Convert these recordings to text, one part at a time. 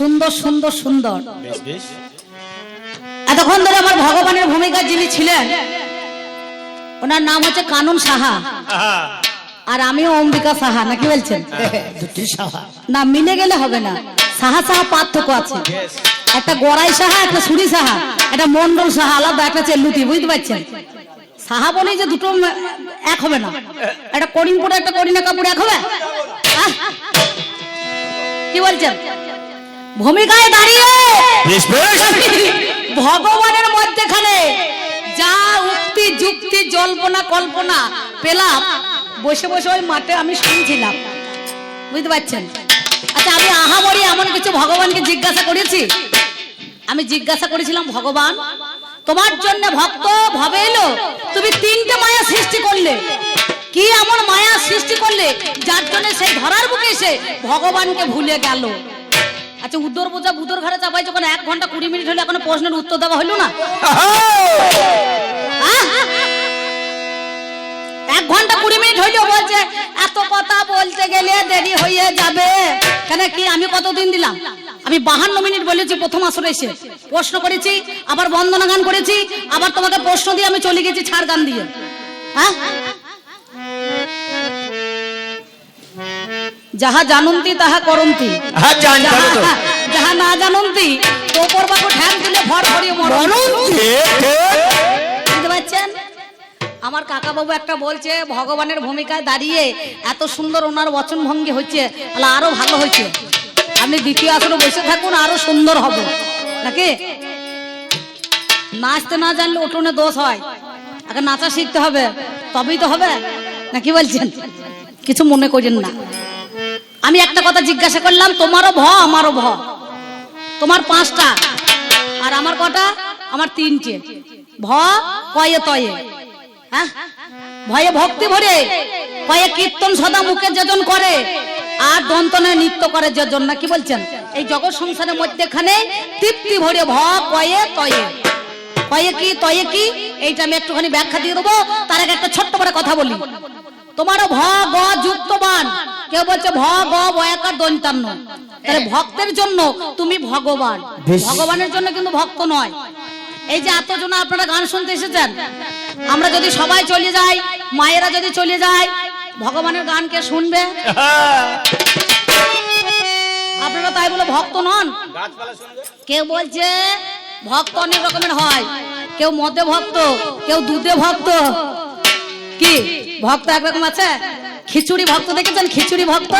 সুন্দর সুন্দর সুন্দর। বেশ বেশ। এতক্ষণ ধরে আমার ভগবানের ভূমিকা যিনি ছিলেন ওনার নাম হচ্ছে কানুন সাহা। আর আমিও অম্বিকা সাহা নাকি বলছেন? দুটি সাহা। না মিলে গেলে হবে না। সাহা সাহা পার্থক্য আছে। একটা গড়াই সাহা একটা সুরি সাহা একটা মন্ডল সাহা আলাদা একটা চেল্লুতি বুঝতে পারছেন? সাহা বলেই যে দুটো এক হবে না। একটা করিমপুরে একটা করিনা কাপুর এক হবে? কি বলছেন? ভূমিকায় দাঁড়িয়ে। ভগবানের মধ্যেখানে যা উক্তি যুক্তি জল্পনা কল্পনা পেলাম বসে বসে ওই মাঠে আমি শুনছিলাম। বুঝতে পারছেন? আচ্ছা আমি আহামরি এমন কিছু ভগবানকে জিজ্ঞাসা করেছি? আমি জিজ্ঞাসা করেছিলাম ভগবান তোমার জন্য ভক্ত ভবে এলো। তুমি তিনটে মায়া সৃষ্টি করলে। কি এমন মায়া সৃষ্টি করলে যার জন্য সেই ধরার বুকে এসে ভগবানকে ভুলে গেল? আচ্ছা উত্তর বোঝা বুদর ঘরে চাপাই যখন এক ঘণ্টা কুড়ি মিনিট হলে এখনও প্রশ্নের উত্তর দেওয়া হলো না? এক ঘণ্টা কুড়ি মিনিট হইলেও বলছে এত কথা বলতে গেলে দেরি হয়ে যাবে। কেন কি আমি কতদিন দিলাম? আমি বাহান্ন মিনিট বলেছি প্রথম আসরে এসে। প্রশ্ন করেছি আবার বন্দনা গান করেছি আবার তোমাকে প্রশ্ন দিয়ে আমি চলে গেছি ছাড় গান দিয়ে। হ্যাঁ যাহা জানন্তি তাহা করন্তি। হ্যাঁ জানি জানি তো। যাহা- না জানন্তি তো বাবু ঠ্যাং দিলে ভর ভরিয়ে। বুঝতে পারছেন? আমার কাকা বাবু একটা বলছে ভগবানের ভূমিকায় দাঁড়িয়ে এত সুন্দর ওনার বচন ভঙ্গি হচ্ছে তাহলে আরও ভালো হয়েছে। আপনি দ্বিতীয় আসরে বসে থাকুন আরও সুন্দর হবে। নাকি? নাচতে না জানলে উঠোনে দোষ হয়। আগে নাচা শিখতে হবে তবেই তো হবে। নাকি বলছেন? কিছু মনে করেন না। আমি একটা কথা জিজ্ঞাসা করলাম, তোমারও ভ আমারও ভ তোমার পাঁচটা, আর আমার কটা? আমার তিনটে। ভ কয়ে তয়ে। হ্যাঁ? ভয়ে ভক্তি ভরে কয়ে কীর্তন সদা মুখে যেজন করে, আর দন্তনে নৃত্য করে যেজন না, কি বলছেন? এই জগৎ সংসারের মধ্যেখানে তৃপ্তি ভরে ভ কয়ে তয়ে। কয়ে কি, তয়ে কি? এইটা আমি একটুখানি ব্যাখ্যা দিয়ে দেবো, তার আগে একটা ছোট্ট করে কথা বলি। তোমারও ভ গ যুক্তবান। কেউ বলছে ভ গ বয়াকার দন্তান্ন তাহলে ভক্তের জন্য তুমি ভগবান। ভগবানের জন্য কিন্তু ভক্ত নয়। এই যে এতজন আপনারা গান শুনতে এসেছেন আমরা যদি সবাই চলে যাই মায়েরা যদি চলে যায় ভগবানের গান কে শুনবে? আপনারা তাই বলে ভক্ত নন। কেউ বলছে ভক্ত অনেক রকমের হয়। কেউ মদে ভক্ত কেউ দুধে ভক্ত। কি? ভক্ত একরকম আছে? খিচুড়ি ভক্ত দেখেছেন? খিচুড়ি ভক্ত?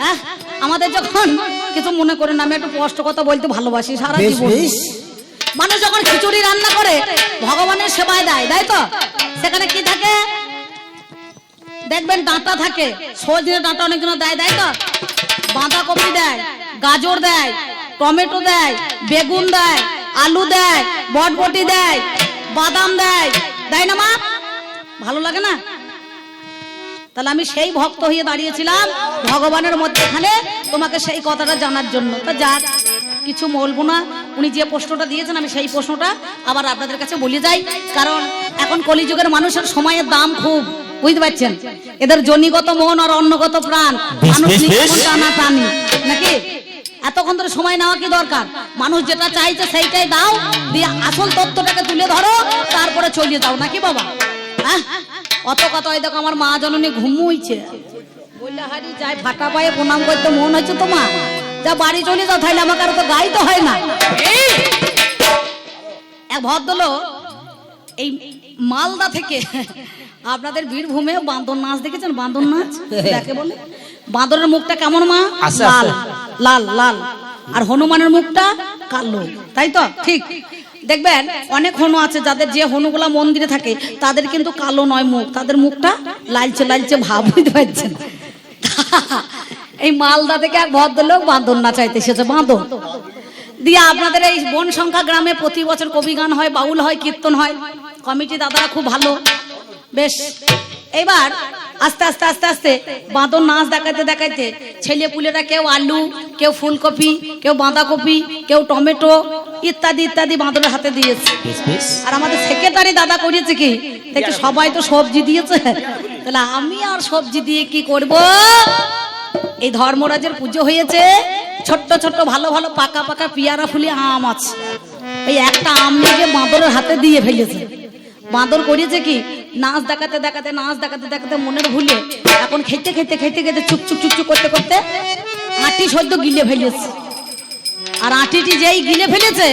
হ্যাঁ? আমাদের যখন কিছু মনে করেন না, আমি একটু স্পষ্ট কথা বলতে ভালোবাসি সারা জীবন। মানুষ যখন খিচুড়ি রান্না করে ভগবানের সেবায় দেয় তাই তো? সেখানে কি থাকে? দেখবেন ডাঁটা থাকে সজনে ডাঁটা অনেকজন দেয় দেয় তো? বাঁধাকপি দেয় গাজর দেয় টমেটো দেয় বেগুন দেয় আলু দেয় বটবটি দেয় বাদাম দেয় দেয় না মা? ভালো লাগে না? তাহলে আমি সেই ভক্ত হয়ে দাঁড়িয়েছিলাম ভগবানের মধ্যেখানে তোমাকে সেই কথাটা জানার জন্য। তা যাক কিছু বলব না। উনি যে প্রশ্নটা দিয়েছেন আমি সেই প্রশ্নটা আবার আপনাদের কাছে বলে যাই। কারণ এখন কলিযুগের মানুষের সময়ের দাম খুব বুঝতে পারছেন? এদের জনিগত মন আর অন্নগত প্রাণ বেশ, মানুষ বেশ, বেশ। নিক্ষণ টানা টানি নাকি? এতক্ষণ ধরে সময় নেওয়া কি দরকার? মানুষ যেটা চাইছে সেইটাই দাও দিয়ে আসল তত্ত্বটাকে তুলে ধরো তারপরে চলিয়ে যাও নাকি বাবা? অত কথা দেখো আমার মা জননী ঘুমুইছে। বললে হারি যাই ফাটা পায়ে প্রণাম করতে মন হচ্ছে তো মা। যা বাড়ি চলে যাও তাহলে আমাকে আর তো গাইতে হয় না। এক ভদ্রলোক এই মালদা থেকে আপনাদের বীরভূমে বাঁদর নাচ দেখেছেন? বাঁদর নাচ? দেখে বলে। বাঁদরের মুখটা কেমন মা? লাল। লাল লাল। আর হনুমানের মুখটা কালো। তাই তো? ঠিক। দেখবেন, অনেক হনু আছে যাদের যে হনুগুলা মন্দিরে থাকে, তাদের কিন্তু কালো নয় মুখ, তাদের মুখটা লালচে লালচে ভাব বুঝতে পারছেন? এই মালদা থেকে এক ভদ্রলোক বাঁদর নাচাইতে এসেছে, বাঁদর। দিয়ে আপনাদের এই বন সংখ্যা গ্রামে প্রতি বছর কবি গান হয়, বাউল হয়, কীর্তন হয়। কমিটি দাদারা খুব ভালো। বেশ এবার আস্তে আস্তে আস্তে আস্তে বাঁদর নাচ দেখাইতে দেখাইতে ছেলে পুলেরা কেউ আলু, কেউ ফুলকপি, কেউ বাঁধাকপি, কেউ টমেটো ইত্যাদি ইত্যাদি বাঁদরের হাতে দিয়েছে। আর আমাদের সেক্রেটারি দাদা করেছে কি? দেখছি সবাই তো সবজি দিয়েছে। তাহলে আমি আর সবজি দিয়ে কি করব? এই ধর্মরাজের পুজো হয়েছে। ছোট্ট ছোট্ট ভালো ভালো পাকা পাকা পিয়ারা ফুলি আম আছে। এই একটা আম নিয়ে বাঁদরের হাতে দিয়ে ফেলেছে। বাঁদর করেছে কি? নাচ দেখাতে দেখাতে নাচ দেখাতে দেখাতে মনের ভুলে এখন খেতে খেতে খেতে খেতে চুপ চুপ চুপ চুপ করতে করতে আটি সদ্য গিলে ফেলেছে। আর আটিটি যেই গিলে ফেলেছে,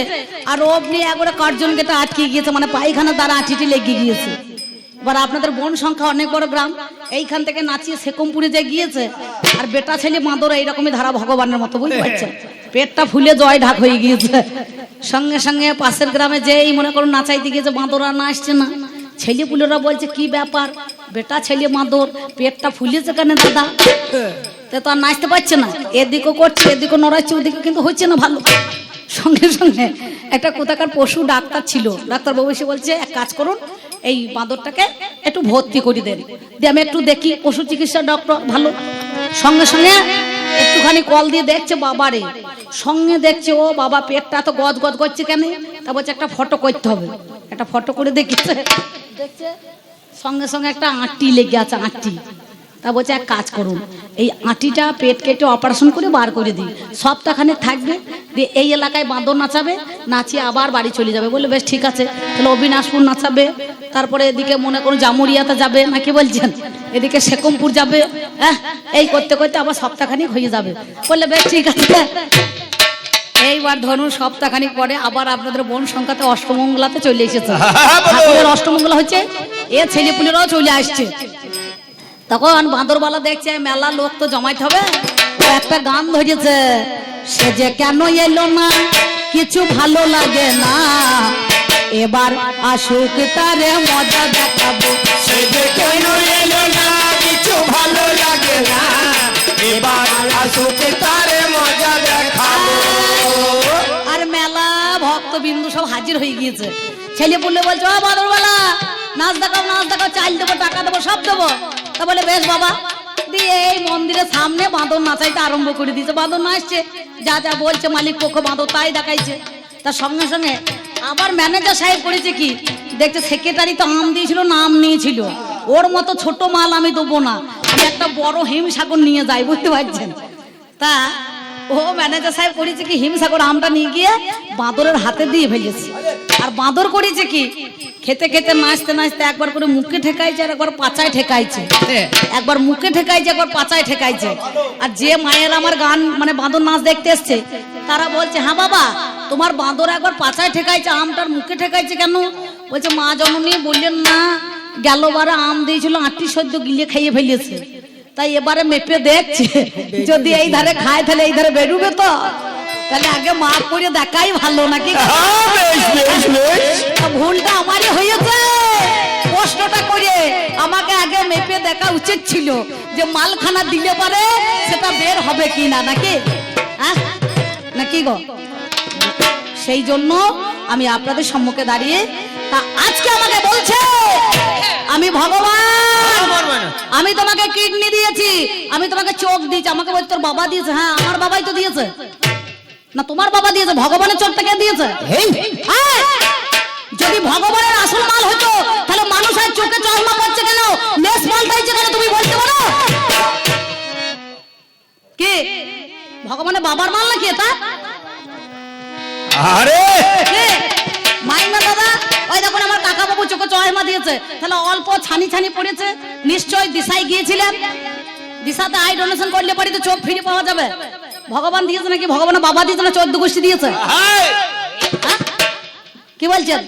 আর অমনি একবারে কার্জন গেটে আটকে গিয়েছে মানে পায়খানা দ্বারা আটিটি লেগে গিয়েছে। এবার আপনাদের বন সংখ্যা অনেক বড় গ্রাম, এইখান থেকে নাচিয়ে সেকমপুরে যে গিয়েছে, আর বেটা ছেলে মাদর এইরকমই ধারা ভগবানের মতো, বুঝতে পারছেন? পেটটা ফুলে জয় ঢাক হয়ে গিয়েছে। সঙ্গে সঙ্গে পাশের গ্রামে যেই মনে করুন নাচাইতে গিয়েছে বাঁদর আর না আসছে না। ছেলে পুলেরা বলছে, কি ব্যাপার? বেটা ছেলে মাদর, পেটটা ফুলেছে কেন দাদা? তা আর নাচতে পারছে না। এদিকেও করছে, এদিকেও নড়াচ্ছে ওদিকে কিন্তু হচ্ছে না ভালো। সঙ্গে সঙ্গে একটা কোথাকার পশু ডাক্তার ছিল। ডাক্তার বাবু এসে বলছে, এক কাজ করুন, এই বাঁদরটাকে একটু ভর্তি করে দেন। দিয়ে আমি একটু দেখি, পশু চিকিৎসা ডক্টর ভালো। সঙ্গে সঙ্গে একটুখানি কল দিয়ে দেখছে বাবারে। সঙ্গে দেখছে, ও বাবা, পেটটা তো গজ গজ করছে কেন? তা বলছে, একটা ফটো করতে হবে। একটা ফটো করে দেখেছে দেখছে সঙ্গে সঙ্গে একটা আঁটি লেগে আছে, আঁটি। তা বলছে এক কাজ করুন। এই আঁটিটা পেট কেটে অপারেশন করে বার করে দিই সপ্তাহখানে থাকবে দিয়ে এই এলাকায় বাঁদর নাচাবে নাচিয়ে আবার বাড়ি চলে যাবে। বলে বেশ ঠিক আছে। তাহলে অবিনাশপুর নাচাবে তারপরে এদিকে মনে করুন জামুরিয়াতে যাবে নাকি বলছেন? এদিকে সেকমপুর যাবে হ্যাঁ? এই করতে করতে আবার সপ্তাহখানিক হয়ে যাবে। বললে বেশ ঠিক আছে। এইবার ধরুন সপ্তাহখানিক পরে আবার আপনাদের বোন সংখ্যাতে অষ্টমঙ্গলাতে চলে এসেছে। ঠাকুরের অষ্টমঙ্গলা হচ্ছে এ ছেলেপুলেরাও চলে আসছে। তখন বাঁদরবালা দেখছে মেলা লোক তো জমাইতে হবে। একটা গান ধরেছে। সে যে কেন এলো না, কিছু ভালো লাগে না। এবার আসুক তারে মজা দেখাবো। সে যে কেন এলো না, কিছু ভালো লাগে না। এবার আসুক তারে মজা দেখাবো। আর মেলা ভক্ত বিন্দু সব হাজির হয়ে গিয়েছে। ছেলে পুলে বলছে, ও বাদরবালা, নাচ দেখাও নাচ দেখাও, চাল দেবো, টাকা দেবো, সব দেবো। তা বলে, বেশ বাবা, দিয়ে এই মন্দিরের সামনে বাঁদর নাচাইতে আরম্ভ করে দিয়েছে। বাঁদর নাচছে, যা যা বলছে মালিক পক্ষ বাঁধন তাই দেখাইছে। তার সঙ্গে সঙ্গে আবার ম্যানেজার সাহেব করেছে কি, দেখছে সেক্রেটারি তো আম দিয়েছিল নাম নিয়েছিল। ওর মতো ছোট মাল আমি দেবো না, আমি একটা বড় হিমসাগর নিয়ে যাই, বুঝতে পারছেন? তা ও ম্যানেজার সাহেব করেছে কি হিমসাগর আমটা নিয়ে গিয়ে বাঁদরের হাতে দিয়ে ফেলেছে। আর বাঁদর করেছে কি? খেতে খেতে নাচতে নাচতে একবার করে মুখে ঠেকাইছে আর একবার পাচায় ঠেকাইছে। একবার মুখে ঠেকাইছে একবার পাচায় ঠেকাইছে। আর যে মায়ের আমার গান মানে বাঁদর নাচ দেখতে এসছে তারা বলছে হ্যাঁ বাবা তোমার বাঁদর একবার পাচায় ঠেকাইছে আমটার মুখে ঠেকাইছে কেন? বলছে মা জননী বললেন না গেল বারে আম দিয়েছিল আটটি সদ্য গিলে খাইয়ে ফেলেছে। তাই এবারে মেপে দেখছে। যদি এই ধারে খায় তাহলে এই ধারে বেরুবে তো। তাহলে আগে মাপ করে দেখাই ভালো নাকি? হ্যাঁ, ভুলটা আমারই হয়েছে। কষ্টটা করে আমাকে আগে মেপে দেখা উচিত ছিল যে মালখানা দিলে পারে সেটা বের হবে কি না নাকি? হ্যাঁ? নাকি গো? সেই জন্য আমি আপনাদের সম্মুখে দাঁড়িয়ে তা আজকে আমাকে বলছে আমি ভগবান! আমি তোমাকে কিডনি দিয়েছি। আমি তোমাকে চোখ দিয়েছি। আমাকে বলছে তোর বাবা দিয়েছে। হ্যাঁ আমার বাবাই তো দিয়েছে। না তোমার বাবা দিয়েছে। ভগবানের চোখটা কে দিয়েছে। যদি ভগবানের আসল মাল হতো তাহলে মানুষ আর চোখে চশমা পাচ্ছে কেন? লেস পাল্টাইছে কেন তুমি বলতে পারো? কে? ভগবানের বাবার মাল নাকি এটা? আরে! কে? ওই দেখুন আমার কাকা বাবু চোখে চশমা দিয়েছে। তাহলে অল্প ছানি ছানি পড়েছে। নিশ্চয় দিশায় গিয়েছিলেন। দিশাতে আই ডোনেশন করলে পারি তো চোখ ফিরে পাওয়া যাবে। ভগবান দিয়েছে নাকি? ভগবানের বাবা দিয়েছে না? চোদ্দ গোষ্ঠী দিয়েছে? হ্যাঁ? কি বলছেন?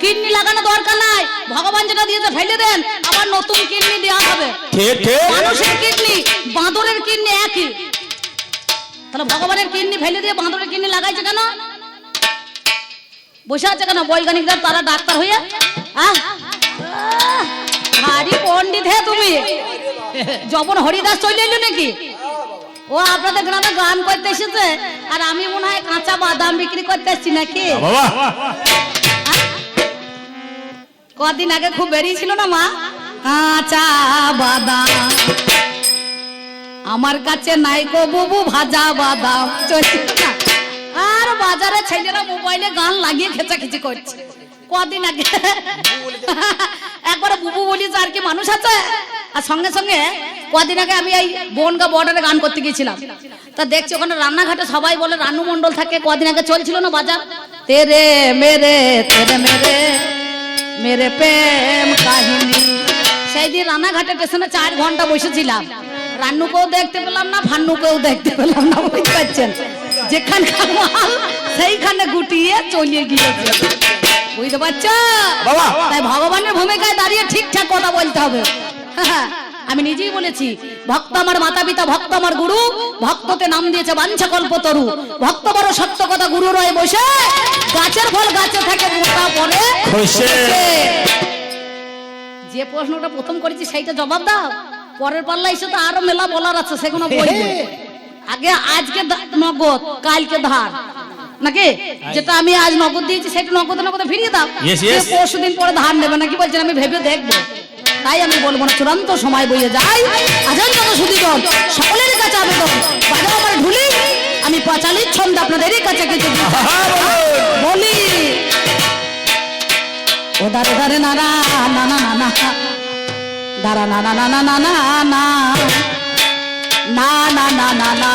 কিডনি লাগানো দরকার নাই। ভগবান যেটা দিয়েছে ফেলে দেন। আবার নতুন কিডনি দেওয়া হবে। ঠিক ঠিক মানুষের কিডনি বাঁদরের কিডনি একই। তাহলে ভগবানের কিডনি ফেলে দিয়ে বাঁদরের কিডনি লাগাইছে কেন? বসে আছে কেন? বৈজ্ঞানিকরা তারা ডাক্তার হয়ে? আহ, ভারী পণ্ডিত হে তুমি। যখন হরিদাস চলে এলো নাকি? ও আপনাদের গ্রামে গান করতে এসেছে আর আমি মনে হয় কাঁচা বাদাম বিক্রি করতে এসেছি নাকি? কদিন আগে খুব বেরিয়েছিল না মা? কাঁচা বাদাম। আমার কাছে নাই গো বুবু ভাজা বাদাম। চলছিল না আর বাজারে ছেলেরা মোবাইলে গান লাগিয়ে খেচাখেচি করছে। কদিন আগে একবার বুবু বলি আর কি মানুষ আছে? আর সঙ্গে সঙ্গে কদিন আগে আমি এই বনগা বর্ডারে গান করতে গিয়েছিলাম। তা দেখছি ওখানে রান্নাঘাটে সবাই বলে রানু মন্ডল থাকে, কদিন আগে চলছিল না বাজার? তেরে মেরে তেরে মেরে মেরে প্রেম কাহিনী। সেই দিন রান্নাঘাটে স্টেশনে চার ঘণ্টা বসেছিলাম। রান্নুকেও দেখতে পেলাম না ফান্নুকেও দেখতে পেলাম না, বুঝতে পারছেন? যেখানকার মাল সেইখানে গুটিয়ে চলিয়ে গিয়েছে। বুঝতে পারছ? তাই ভগবানের ভূমিকায় দাঁড়িয়ে ঠিকঠাক কথা বলতে হবে। হ্যাঁ, আমি নিজেই বলেছি ভক্ত আমার মাতা পিতা ভক্ত আমার গুরু ভক্ততে নাম দিয়েছে বাঞ্ছা কল্প তরু। ভক্ত বড় সত্য কথা গুরু রয়ে বসে গাছের ফল গাছে থাকে মোটা পরে যে প্রশ্নটা প্রথম করেছি সেইটা জবাব দাও। পরের পাল্লা এসে তো আরও মেলা বলার আছে সেগুলো বলব। আগে আজকে নগদ কালকে ধার নাকি যেটা আমি আজ নগদ দিয়েছি সেটা নগদ নগদ ফিরিয়ে দাও. পরশু দিন পরে ধার নেবে নাকি বলছেন আমি ভেবে দেখব তাই আমি বলব না চূড়ান্ত সময় বইয়ে যাই আজান যত সুদীজন সকলের কাছে আবেদন বাজাও আমার ঢুলি আমি পাঁচালির ছন্দ আপনাদেরই কাছে কিছু বলি ও দারে দারে না না না না না না দাঁড়া না না না না না না না না না।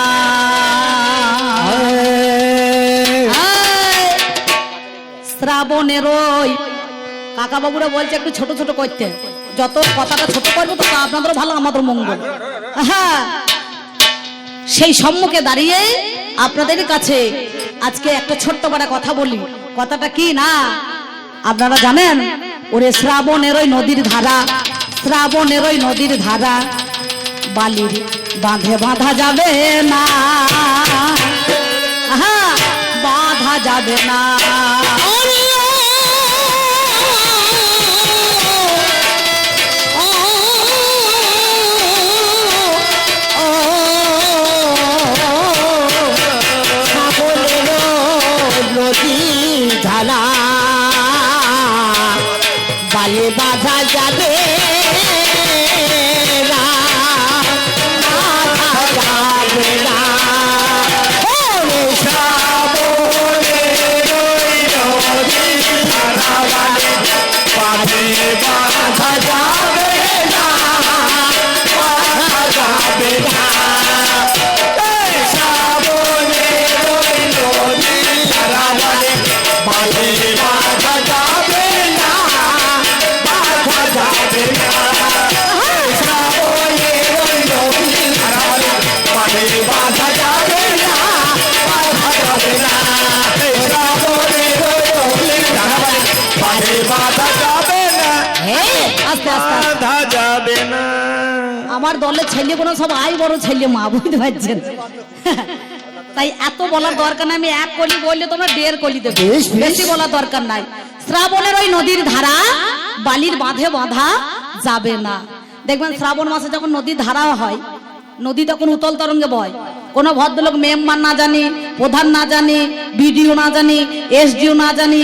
শ্রাবণের ওই কাকাবাবুরা বলছে একটু ছোট ছোট করতে। যত কথাটা ছোট করব তত আপনাদেরও ভালো আমাদের মঙ্গল। হ্যাঁ সেই সম্মুখে দাঁড়িয়ে আপনাদের কাছে আজকে একটা ছোট্ট পাড়া কথা বলি। কথাটা কি না? আপনারা জানেন? ওরে শ্রাবণের ওই নদীর ধারা শ্রাবণের ওই নদীর ধারা বালির বাঁধে বাঁধা যাবে না। বাঁধা যাবে না। ধারা বালে বাধা যাবে আমার দলের ছেলে কোনো সব আই বড় ছেলে মা বুঝতে পারছেন? তাই এত বলার দরকার নাই আমি এক কলি বললে তোমরা দেড় কলি দেবে। বেশি বলার দরকার নাই। শ্রাবণের ওই নদীর ধারা বালির বাঁধে বাঁধা যাবে না। দেখবেন শ্রাবণ মাসে যখন নদীর ধারা হয় নদী তখন উতল তরঙ্গে বয়। কোনো ভদ্রলোক মেম্বার না জানি প্রধান না জানি বিডিও না জানি এসডিও না জানি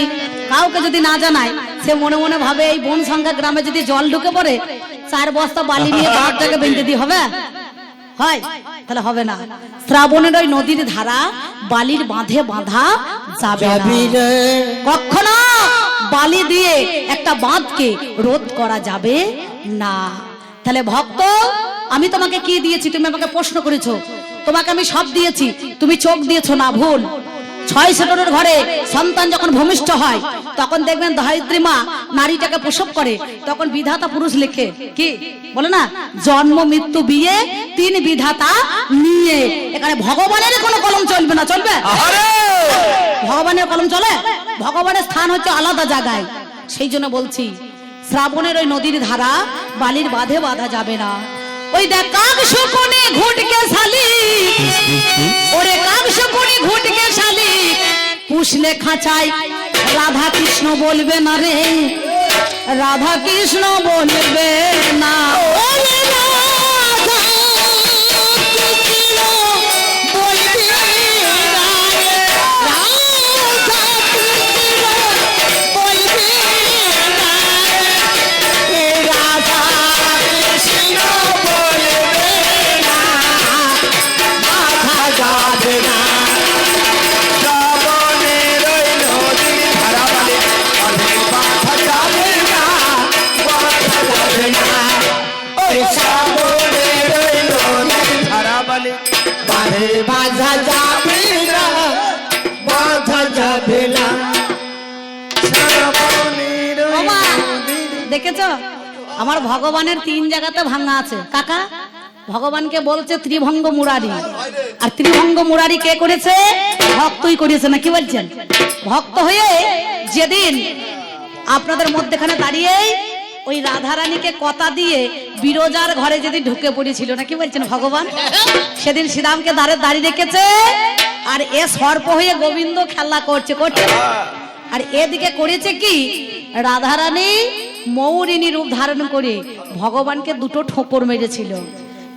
কাউকে যদি না জানায় সে মনে মনে ভাবে এই বন সংখ্যা গ্রামে যদি জল ঢুকে পড়ে চার বস্তা বালি নিয়ে বাঘটাকে বেঁধে দিয়ে হবে? হয়। তাহলে হবে না। শ্রাবণের ওই নদীর ধারা বালির বাঁধে বাঁধা যাবে কখনো বালি দিয়ে একটা বাঁধকে রোধ করা যাবে না। তাহলে ভক্ত আমি তোমাকে কি দিয়েছি? তুমি আমাকে প্রশ্ন করেছ। তোমাকে আমি সব দিয়েছি। তুমি চোখ দিয়েছ না ভুল। ছয় সেটরের ঘরে সন্তান যখন ভূমিষ্ঠ হয় তখন দেখবেন ধরিত্রী মা নারীটাকে প্রসব করে। তখন বিধাতা পুরুষ লেখে কি? বলে না জন্ম মৃত্যু বিয়ে তিন বিধাতা নিয়ে। এখানে ভগবানের কোনো কলম চলবে না চলবে? ভগবানের কলম চলে? ভগবানের স্থান হচ্ছে আলাদা জায়গায়। সেই জন্য বলছি শ্রাবণের ওই নদীর ধারা বালির বাঁধে বাঁধা যাবে না। ওই দেখ শকুনে ঘুটকে শালি। ওরে কাক শকুনে ঘুটকে শালি। পুষলে খাঁচায়, রাধা কৃষ্ণ বলবে না রে। রাধা কৃষ্ণ বলবে না। দেখেছ? আমার ভগবানের তিন জায়গাতে ভাঙা আছে। কাকা, ভগবানকে বলছে ত্রিভঙ্গ মুরারি। আর ত্রিভঙ্গ মুরারি কে করেছে? ভক্তই করেছে না, কি বলছেন? ভক্ত হয়ে যেদিন আপনাদের মধ্যেখানে দাঁড়িয়ে ওই রাধারানীকে কথা দিয়ে বিরোজার ঘরে যেদিন ঢুকে পড়েছিল, না কি বলছেন ভগবান? সেদিন শ্রীরামকে দাঁড়ে দাঁড়িয়ে রেখেছে আর এ সর্প হয়ে গোবিন্দ খেলা করছে করছে। আর এদিকে করেছে কি? রাধারানী মৌরিনী রূপ ধারণ করে ভগবানকে দুটো ঠোকর মেরেছিল।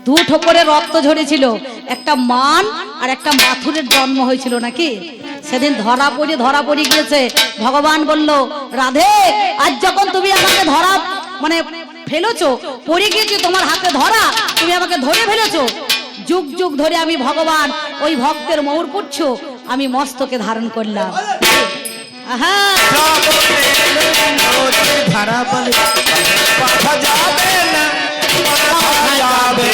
দু ঠোকরে রক্ত ঝরেছিল। একটা মান আর একটা মাথুরের জন্ম হয়েছিল নাকি? সেদিন ধরা পড়ে ধরা পড়ে গিয়েছে। ভগবান বলল, রাধে, আজ যখন তুমি আমাকে ধরা মানে ফেলেছো, পড়ে গিয়েছি তোমার হাতে ধরা, তুমি আমাকে ধরে ফেলেছো। যুগ যুগ ধরে আমি ভগবান, ওই ভক্তের মৌর পুচ্ছ, আমি মস্তকে ধারণ করলাম। ধারা বলে বাধা যাবে না বাধা যাবে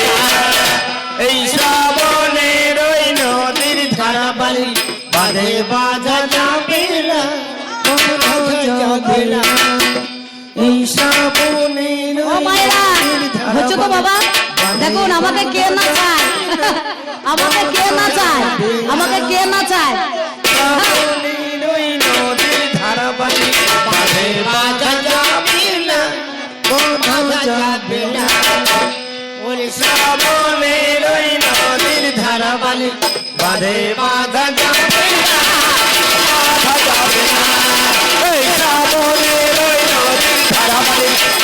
এই শ্রাবণের ওই নদীর ধারা বলে বাঁধে বাধা যাবে না যাবে না এই শ্রাবণের হচ্ছে তো বাবা দেখুন আমাকে কে না চায় আমাকে কে না চায় আমাকে কে না চায় ধারা বলে বাঁধে নদীর ধারা বলে বাঁধে বাধা যাবে না যাবে না এই শ্রাবণের ওই নদীর ধারা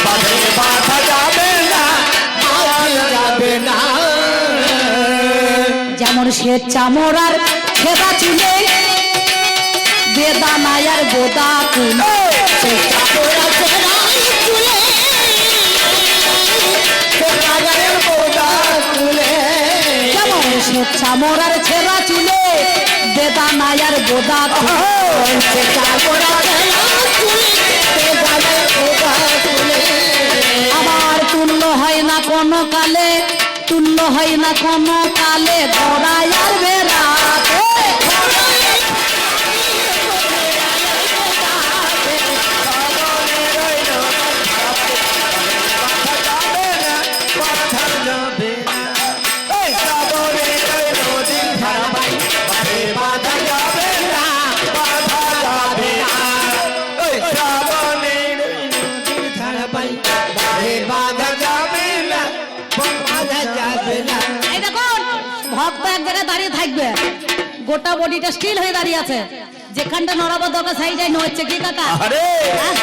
বাঁধে বাধা যাবে না বাধা যাবে না যেমন সে চামড়ার খেদা চুলে বেদানায়ার বোদা কুল সে চামড়া ছেঁড়া চুলে যেমন সে চামড়ার ছেঁড়া চুলে বেদানায়ার বোদা কুল বোদা কুলে আমার তুল্য হয় না কোনো কালে, তুল্য হয় না কোনো কালে ধরাই আর গোটা বডিটা স্টিল হয়ে দাঁড়িয়ে আছে। যেখানটা নড়াবার দরকার সেই যাই নড়ছে কি কাকা? আরে হ্যাঁ?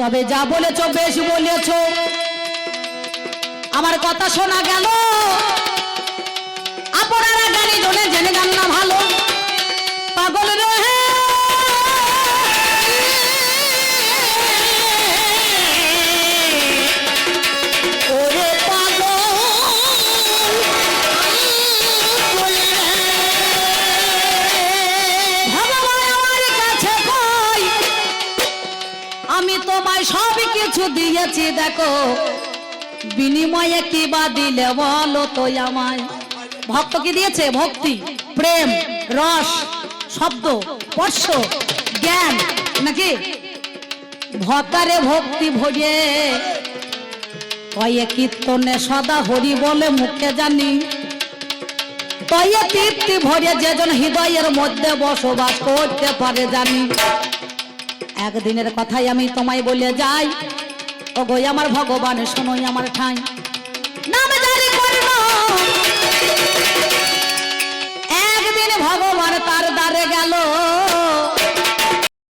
তবে যা বলেছ বেশ বলেছ। আমার কথা শোনা গেল? দিয়েছি দেখো, বিনিময়ে কি বা দিলে বলো তো আমায়? ভক্ত কি দিয়েছে? ভক্তি, প্রেম, রস, শব্দ, স্পর্শ, জ্ঞান, নাকি? ভক্তারে ভক্তি ভরিয়ে কয়ে কীর্তনে সদা হরি বলে মুখে জানি। তয়ে তৃপ্তি ভরে যেজন হৃদয়ের মধ্যে বসবাস করতে পারে জানি। একদিনের কথাই আমি তোমায় বলে যাই ও গই আমার ভগবান, শোনোই আমার ঠাই। নাম জারি করব একদিন ভগবান তার দ্বারে গেল।